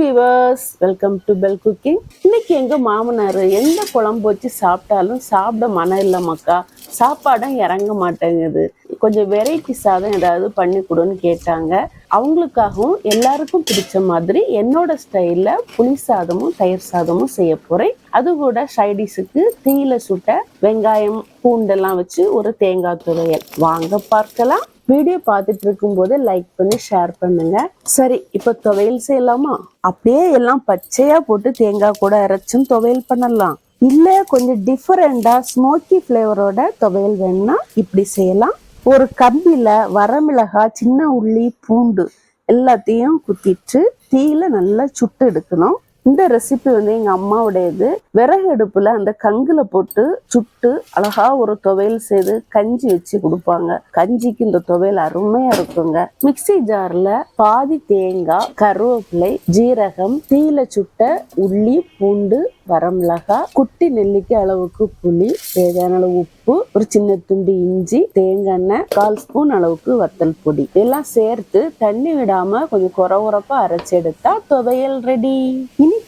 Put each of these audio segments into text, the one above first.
Viewers welcome to bell cooking இன்னைக்கு எங்க மாமனார் எந்த குழம்பு வச்சு சாப்பிட்டாலும் சாப்பிட மனம் இல்லை மக்கா. சாப்பாடும் இறங்க மாட்டேங்குது. கொஞ்சம் வெரைட்டி சாதம் ஏதாவது பண்ணி கொடுன்னு கேட்டாங்க. அவங்களுக்காகவும் எல்லாருக்கும் பிடிச்ச மாதிரி என்னோட ஸ்டைலில் புளி சாதமும் தயிர் சாதமும் செய்ய போகிறேன் அது கூட சைடிஸுக்கு தீயில சுட்ட வெங்காயம் பூண்டெல்லாம் வச்சு ஒரு தேங்காய் துவையல். வாங்க பார்க்கலாம். வீடியோ பார்த்துட்டு இருக்கும்போது லைக் பண்ணி ஷேர் பண்ணுங்க. சரி இப்போ துவையல் செய்யலாமா? அப்படியே எல்லாம் பச்சையாக போட்டு தேங்காய் கூட அரைச்சும் துவையல் பண்ணலாம். இல்லை கொஞ்சம் டிஃப்ரெண்டாக ஸ்மோக்கி ஃப்ளேவரோட துவையல் வேணும்னா இப்படி செய்யலாம். ஒரு கம்பியில் வரமிளகாய் சின்ன உள்ளி பூண்டு எல்லாத்தையும் குத்திட்டு தீயில நல்லா சுட்டு எடுக்கணும். இந்த ரெசிபி வந்து எங்க அம்மாவுடையது. விறகு அடுப்புல அந்த கங்குல போட்டு சுட்டு அழகா ஒரு துவையல் செய்து கஞ்சி வச்சு கொடுப்பாங்க. கஞ்சிக்கு இந்த துவையல் அருமையா இருக்குங்க. மிக்ஸி ஜார்ல பாதி தேங்காய் கருவேப்பிலை ஜீரகம் தீயில சுட்ட உள்ளி பூண்டு வரமிளகாய் குட்டி நெல்லிக்காய் அளவுக்கு புளி தேவையான அளவு உப்பு ஒரு சின்ன துண்டு இஞ்சி தேங்காய் எண்ணெய் கால் ஸ்பூன் அளவுக்கு வத்தல் பொடி. எல்லாம் சேர்த்து தண்ணி விடாம கொஞ்சம் குறை குறப்பா அரைச்சு எடுத்தா துவையல் ரெடி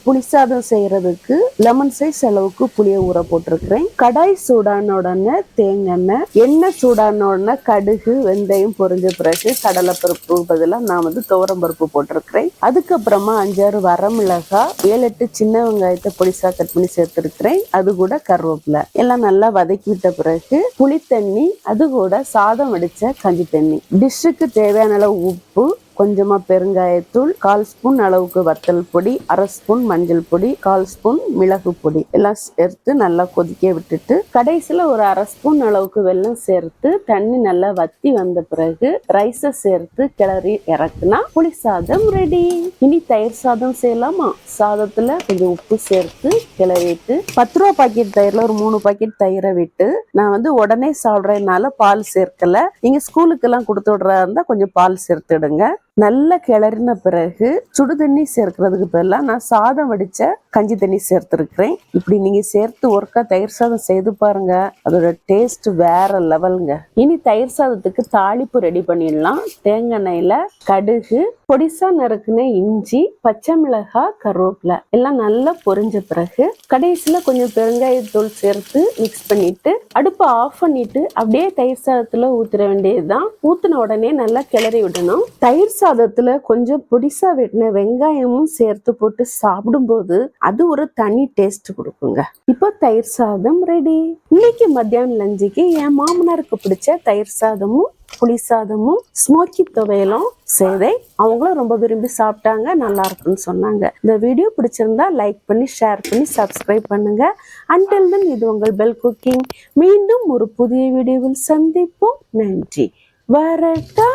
புளிசாதம் செய்யறதுக்கு லெமன் சைஸ் அளவுக்கு புளிய ஊற போட்டிருக்கிறேன். கடாய் சூடான உடனே தேங்காய் எண்ணெய் எண்ணெய் சூடான உடனே கடுகு வெந்தயம் பொரிஞ்ச பிறகு கடலை பருப்பு பதிலாக நான் வந்து துவரம் பருப்பு போட்டிருக்கிறேன். அதுக்கப்புறமா அஞ்சாறு வரமிளகாய் ஏழு எட்டு சின்ன வெங்காயத்தை பொடிசா கட் பண்ணி சேர்த்துருக்கிறேன். அது கூட கருவேப்பிலை. எல்லாம் நல்லா வதக்கி விட்ட பிறகு புளி தண்ணி அது கூட சாதம் வடிச்ச கஞ்சி தண்ணி. டிஷ்ஷுக்கு தேவையான அளவு உப்பு உப்பு கொஞ்சமா பெருங்காயத்தூள் கால் ஸ்பூன் அளவுக்கு வத்தல் பொடி அரை ஸ்பூன் மஞ்சள் பொடி கால் ஸ்பூன் மிளகு பொடி. எல்லாம் சேர்த்து நல்லா கொதிக்க விட்டுட்டு கடைசியில் ஒரு அரை ஸ்பூன் அளவுக்கு வெல்லம் சேர்த்து தண்ணி நல்லா வத்தி வந்த பிறகு ரைஸை சேர்த்து கிளறி இறக்குனா புளி சாதம் ரெடி இனி தயிர் சாதம் செய்யலாமா? சாதத்துல கொஞ்சம் உப்பு சேர்த்து கிளறிட்டு பத்து ரூபா பாக்கெட் தயிரில் ஒரு மூணு பாக்கெட் தயிரை விட்டு நான் வந்து உடனே சாப்பிட்றதுனால பால் சேர்க்கல. நீங்க ஸ்கூலுக்கு எல்லாம் கொடுத்து விடுறதா இருந்தா கொஞ்சம் பால் சேர்த்து சேர்த்துடுங்க நல்லா கிளறின பிறகு சுடு தண்ணி சேர்க்கறதுக்கு பதிலாக நான் சாதம் வடிச்ச கஞ்சி தண்ணி சேர்த்துருக்கிறேன். இப்படி நீங்க சேர்த்து ஒர்க்காக தயிர் சாதம் செய்து பாருங்க. அதோட டேஸ்ட் வேற லெவலுங்க இனி தயிர் சாதத்துக்கு தாளிப்பு ரெடி பண்ணிடலாம். தேங்காய் எண்ணெயில கடுகு பொடிசா நறுக்குன இஞ்சி பச்சை மிளகாய் கருவேப்பிலை எல்லாம் நல்லா பொரிஞ்ச பிறகு கடைசியில கொஞ்சம் பெருங்காயத்தூள் சேர்த்து மிக்ஸ் பண்ணிட்டு அடுப்பை ஆஃப் பண்ணிட்டு அப்படியே தயிர் சாதத்துல ஊத்துற வேண்டியதுதான். ஊத்துன உடனே நல்லா கிளறி விடணும். தயிர் சாதத்துல கொஞ்சம் பொடிசா வெட்டின வெங்காயமும் சேர்த்து போட்டு சாப்பிடும்போது அது ஒரு தனி டேஸ்ட் கொடுக்குங்க. இப்போ தயிர் சாதம் ரெடி இன்னைக்கு மத்தியானம் லஞ்சுக்கு என் மாமனாருக்கு பிடிச்ச தயிர் சாதமும் புளி சாதமும் ஸ்மோக்கி துவையலும் செய்தே அவங்களும் ரொம்ப விரும்பி சாப்பிட்டாங்க நல்லா இருக்குன்னு சொன்னாங்க. இந்த வீடியோ பிடிச்சிருந்தா லைக் பண்ணி ஷேர் பண்ணி சப்ஸ்கிரைப் பண்ணுங்க. அண்டில் தென் இது உங்கள் பெல் குக்கிங் மீண்டும் ஒரு புதிய வீடியோவில் சந்திப்போம். நன்றி. வரட்டா